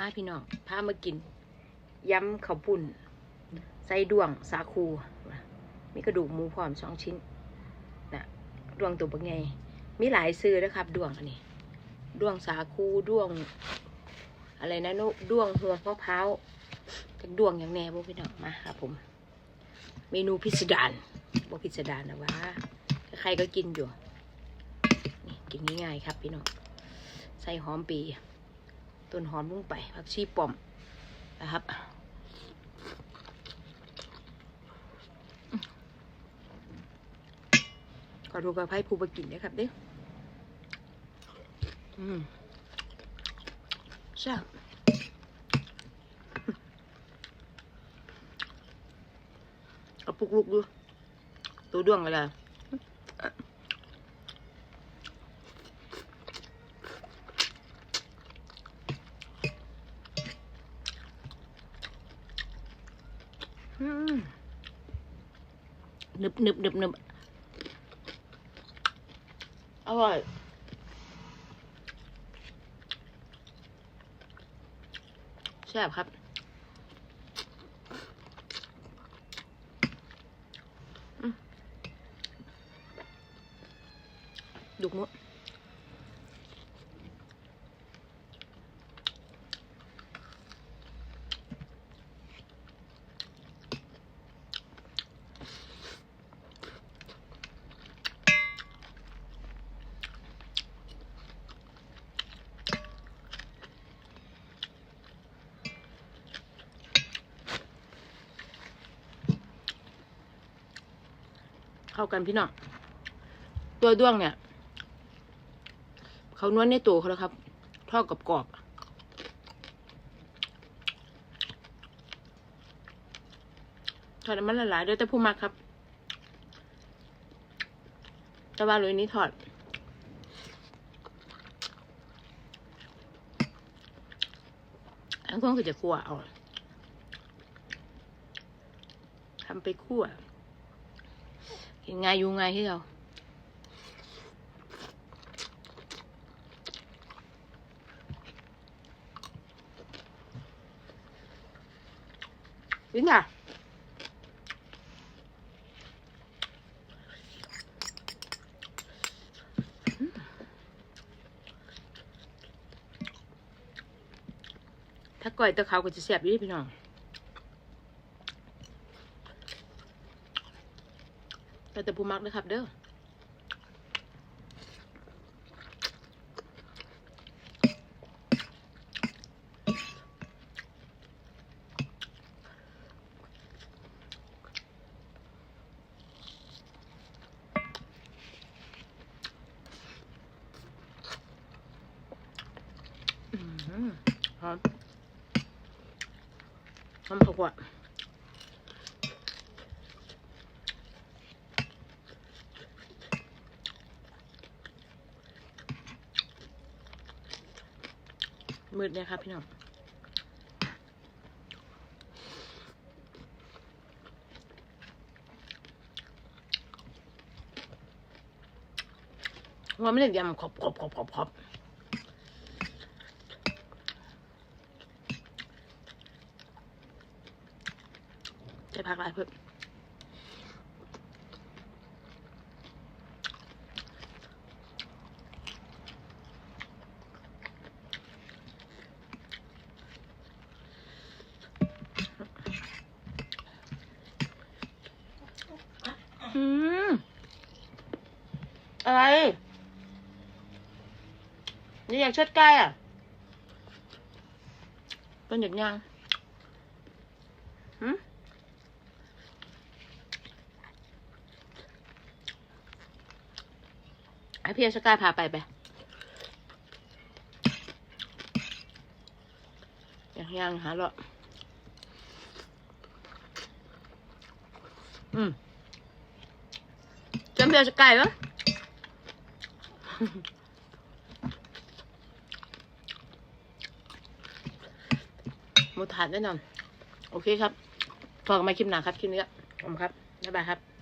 พาพี่น้องพามากินยำข้าวปุ่นใส่ดวงสาคู มีกระดูกหมูพร้อมสองชิ้นนะดวงตัวบักไง มีหลายซื้อนะครับดวงอันนี้ดวงสาคูดวง อะไรนะนุดวงหัวมะพร้าวจากดวงอย่างแน่บ่พี่น้องมาครับผม เมนูพิสดารบ่พิสดารนะว่าใครก็กินอยู่นี่กินง่ายๆครับพี่น้องใส่หอมปี ต้นหอมลงไปผักชีป่อมนะครับขอดูกระไพ่ภูบกินนะครับเด้ออืมแซ่บเอาปุกลุกดูตัวด้วงอะไร อืมนึบนึบนึบนึบอร่อยแซ่บครับอืมดุกมุด เข้ากันพี่น้องตัวด้วงเนี่ย เขานวดในตัวเขาแล้วครับ ทอดกับกรอบทอดมันละลายด้วยแต่ผู้มักครับ แต่ว่าเลยนี้ทอดอันก็คือจะคั่วเอาทำไปคั่ว กินง่ายอยู่ง่ายที่เรา Đến à? ถ้าก่อยตะเขาก็จะแซ่บอยู่เดิพี่น้อง แต่แต่ผู้มักนะครับ เด้ออืมหอมห มืดเนี่ยครับพี่น้องว่าไม่ได้ยำขอบขอบขอบขอบขอบใส่ผักหลายเพิ่ม อืมอะไรนี่อยากเชิดใกล้อะเป็นหยุดยังหืมให้พี่สกายพาไปไปอยังยังหาเลาะอืม จำพี่สกายปะหมดถาดแน่นอน โอเคครับพอกันมาคลิปหนาครับ คลิปนี้ขอบคุณครับ บ๊ายบายครับ